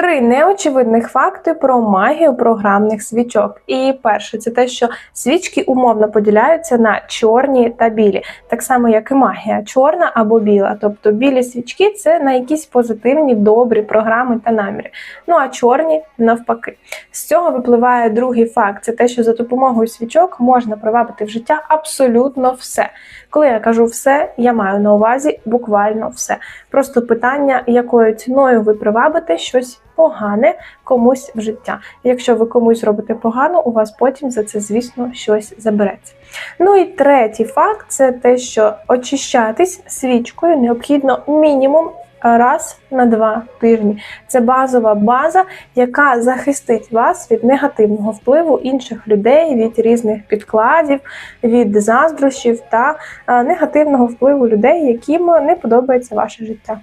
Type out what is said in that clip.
Три неочевидних факти про магію програмних свічок. І перше, це те, що свічки умовно поділяються на чорні та білі, так само як і магія, чорна або біла. Тобто білі свічки це на якісь позитивні, добрі програми та наміри. Ну а чорні навпаки. З цього випливає другий факт: це те, що за допомогою свічок можна привабити в життя абсолютно все. Коли я кажу все, я маю на увазі буквально все. Просто питання, якою ціною ви привабите щось погане комусь в життя. Якщо ви комусь робите погано, у вас потім за це, звісно, щось забереться. Ну і третій факт це те, що очищатись свічкою необхідно мінімум. Раз на два тижні це базова база, яка захистить вас від негативного впливу інших людей, від різних підкладів, від заздрощів та е, негативного впливу людей, яким не подобається ваше життя.